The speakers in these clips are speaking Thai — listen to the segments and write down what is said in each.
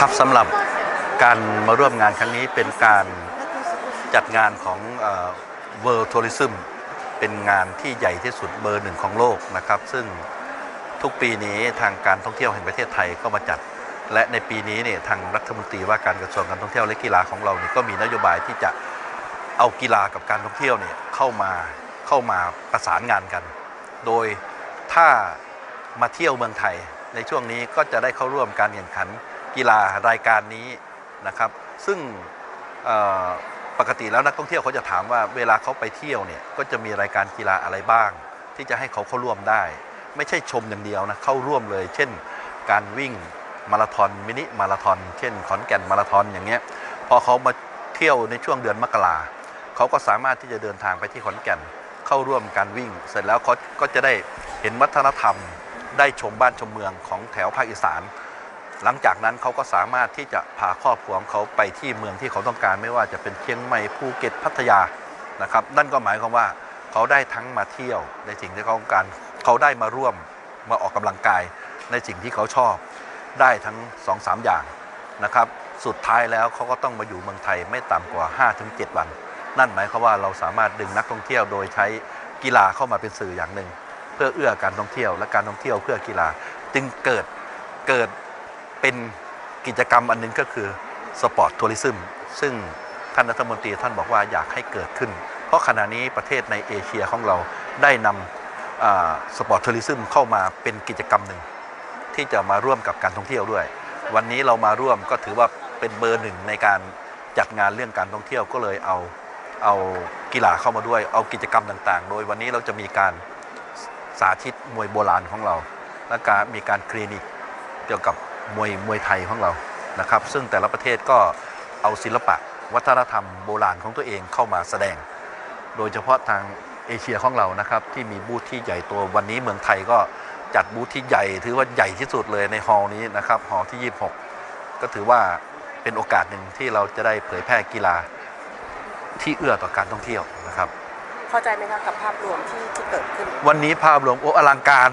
ครับสำหรับการมาร่วมงานครั้งนี้เป็นการจัดงานของเอ่อ World Tourism เป็นงานที่ใหญ่ที่สุดเบอร์หนึ่งของโลกนะครับ ซึ่งทุกปีนี้ทางการท่องเที่ยวแห่งประเทศไทยก็มาจัด และในปีนี้เนี่ยทางรัฐมนตรีว่าการกระทรวงการท่องเที่ยวและกีฬาของเราเนี่ยก็มีนโยบายที่จะเอากีฬากับการท่องเที่ยวเนี่ยเข้ามาเข้ามาประสานงานกัน โดยถ้ามาเที่ยวเมืองไทย ในช่วงนี้ก็จะได้เข้าร่วมการแข่งขัน กีฬารายการนี้นะครับ ซึ่งปกติแล้วนักท่องเที่ยวเขาจะถามว่าเวลาเขาไปเที่ยวเนี่ยก็จะมีรายการกีฬาอะไรบ้าง ที่จะให้เขาเข้าร่วมได้ ไม่ใช่ชมอย่างเดียวนะเข้าร่วมเลย เช่น การวิ่งมาราธอนมินิมาราธอนเช่น ขอนแก่นมาราธอนอย่างเงี้ยพอเขามาเที่ยวในช่วงเดือนมกราเขาก็สามารถที่จะเดินทางไปที่ขอนแก่นเข้าร่วมการวิ่ง เสร็จแล้วเขาก็จะได้เห็นวัฒนธรรม ได้ชมบ้านชมเมืองของแถวภาคอีสาน หลังจากนั้นเขาก็สามารถที่จะพาครอบครัวของเขาไปที่เมืองที่เขาต้องการไม่ว่าจะเป็นเชียงใหม่ภูเก็ตพัทยานะครับ นั่นก็หมายความว่าเขาได้ทั้งมาเที่ยวในสิ่งที่เขาต้องการเขาได้มาร่วมมาออกกำลังกายในสิ่งที่เขาชอบ ได้ทั้ง2อสามอย่างนะครับ สุดท้ายแล้วเขาก็ต้องมาอยู่เมืองไทยไม่ต่ำกว่า 5-7 วัน นั่นหมายความว่าเราสามารถดึงนักท่องเที่ยวโดยใช้กีฬาเข้ามาเป็นสื่ออย่างหนึ่ง เพื่อเอื้อการท่องเที่ยวและการท่องเที่ยวเพื่อกีฬาจึงเกิดเกิด เป็นกิจกรรมอันหนึงก็คือสปอร์ตทัวริซึมซึ่งท่านรัฐมนตรีท่านบอกว่าอยากให้เกิดขึ้น เพราะขณะนี้ประเทศในเอเชียของเราได้นำสปอร์ตทัวริซึมเข้ามาเป็นกิจกรรมหนึ่ง ที่จะมาร่วมกับการท่องเที่ยวด้วย วันนี้เรามาร่วมก็ถือว่าเป็นเบอร์หนึ่งในการจัดงานเรื่องการท่องเที่ยวก็เลยเอาเอากีฬาเข้ามาด้วย เอากิจกรรมต่างๆ โดยวันนี้เราจะมีการสาธิตมวยโบราณของเรา และการมีการคลินิกเกี่ยวกับ มวยมวยไทยของเรานะครับ ซึ่งแต่ละประเทศก็เอาศิลปะ วัฒนธรรมโบราณของตัวเองเข้ามาแสดง โดยเฉพาะทางเอเชียของเรานะครับ ที่มีบูธที่ใหญ่ตัววันนี้เมืองไทยก็จัดบูธที่ใหญ่ ถือว่าใหญ่ที่สุดเลยในฮอลล์นี้นะครับฮอลล์ที่ 26 ก็ถือว่าเป็นโอกาสหนึ่งที่เราจะได้เผยแพร่กีฬาที่เอื้อต่อการท่องเที่ยวนะครับพอใจไหมคะกับภาพรวมที่ที่เกิดขึ้น วันนี้ภาพรวมโอ้อลังการ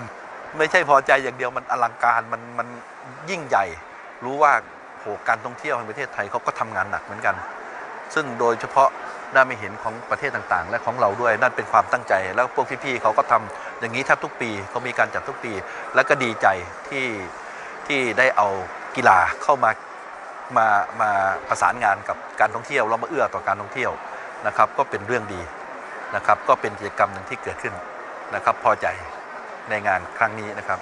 ไม่ใช่พอใจอย่างเดียวมันอลังการมันมัน ยิ่งใหญ่ รู้ว่าโหการท่องเที่ยวในประเทศไทยเขาก็ทำงานหนักเหมือนกัน ซึ่งโดยเฉพาะได้ไม่เห็นของประเทศต่างๆ และของเราด้วยนั่นเป็นความตั้งใจ แล้วพวกพี่ๆเขาก็ทำอย่างนี้แทบทุกปีเขามีการจัดทุกปี และก็ดีใจที่ที่ได้เอากีฬาเข้ามามามาประสานงานกับการท่องเที่ยวแล้วมาเอื้อต่อการท่องเที่ยวนะครับ ก็เป็นเรื่องดีนะครับ ก็เป็นกิจกรรมหนึ่งที่เกิดขึ้นนะครับ พอใจในงานครั้งนี้นะครับ